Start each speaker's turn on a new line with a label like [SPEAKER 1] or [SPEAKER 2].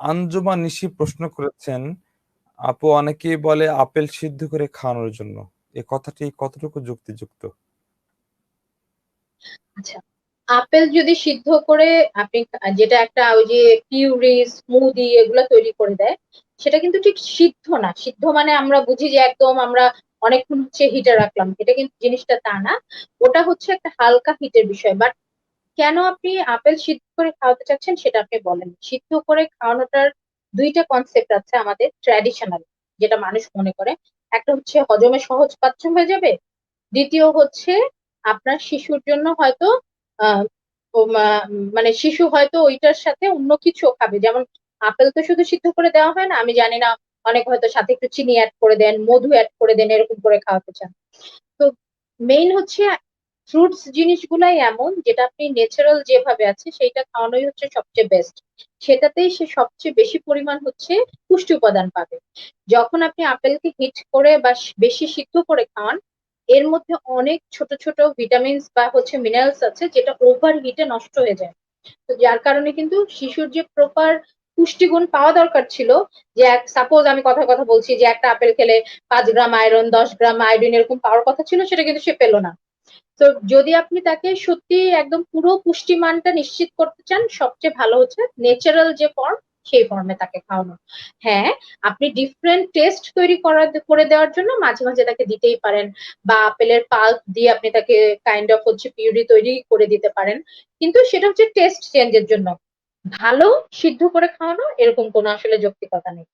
[SPEAKER 1] আঞ্জুমা নিশি প্রশ্ন করেছেন, আপু অনেকেই বলে আপেল সিদ্ধ করে খাওয়ানোর জন্য। এ কথাটি কতটুকু যুক্তিযুক্ত?
[SPEAKER 2] আচ্ছা। আপেল যদি সিদ্ধ করে আপনি যেটা একটা ওই যে পিউরি, স্মুদি এগুলা তৈরি করে দেয়, সেটা কিন্তু ঠিক সিদ্ধ না। সিদ্ধ মানে আমরা বুঝি যে একদম আমরা অনেকক্ষণ হচ্ছে হিটে রাখলাম। এটা কিন্তু জিনিসটা তা না। ওটা হচ্ছে একটা হালকা হিটের বিষয়। বাট কেন আপনি আপেল সিদ্ধ করে খাওয়াতে চাচ্ছেন সেটা আপনি বলেন। সিদ্ধ করে খাওয়ানোটার দুইটা কনসেপ্ট আছে আমাদের ট্র্যাডিশনাল যেটা মানুষ মনে করে। একটা হচ্ছে হজমে সহজ সহজপাচ্য হয়ে যাবে। দ্বিতীয় হচ্ছে আপনার শিশুর জন্য হয়তো মানে শিশু হয়তো ওইটার সাথে অন্য কিছু খাবে। যেমন আপেল তো শুধু সিদ্ধ করে দেওয়া হয় না। আমি জানি না অনেকে হয়তো সাথে একটু চিনি অ্যাড করে দেন, মধু অ্যাড করে দেন এরকম করে খাওয়াতে চান। তো মেইন হচ্ছে ফ্রুটস জিনিসগুলাই এমন যেটা আপনি ন্যাচারাল যেভাবে আছে সেইটা খাওয়ানোই হচ্ছে সবচেয়ে বেস্ট। সেটাতেই সে সবচেয়ে বেশি পরিমাণ হচ্ছে পুষ্টি উপাদান পাবে। যখন আপনি আপেলকে হিট করে বা বেশি সিদ্ধ করে খাওয়ান, এর মধ্যে অনেক ছোট, ছোট ভিটামিনস বা হচ্ছে মিনারেলস আছে যেটা ওভার হিটে নষ্ট হয়ে যায়। তো যার কারণে কিন্তু শিশুর যে প্রপার পুষ্টিগুণ পাওয়া দরকার ছিল, যে এক সাপোজ আমি কথার কথা বলছি যে একটা আপেল খেলে পাঁচ গ্রাম আয়রন, ১০ গ্রাম আয়োডিন এরকম পাওয়ার কথা ছিল সেটা কিন্তু সে পেল না। তো যদি আপনি তাকে সত্যি একদম পুরো পুষ্টিমানটা নিশ্চিত করতে চান, সবচেয়ে ভালো হচ্ছে ন্যাচারাল যে ফর্ম সেই ফর্মে তাকে খাওয়ানো। হ্যাঁ, আপনি ডিফারেন্ট টেস্ট তৈরি করা করে দেওয়ার জন্য মাঝে, মাঝে তাকে দিতেই পারেন বা আপেলের পাল্প দিয়ে আপনি তাকে কাইন্ড অফ হচ্ছে পিউরি তৈরি করে দিতে পারেন। কিন্তু সেটা হচ্ছে টেস্ট চেঞ্জ এর জন্য। ভালো সিদ্ধ করে খাওয়ানো এরকম কোনো আসলে যৌক্তিকতা নেই।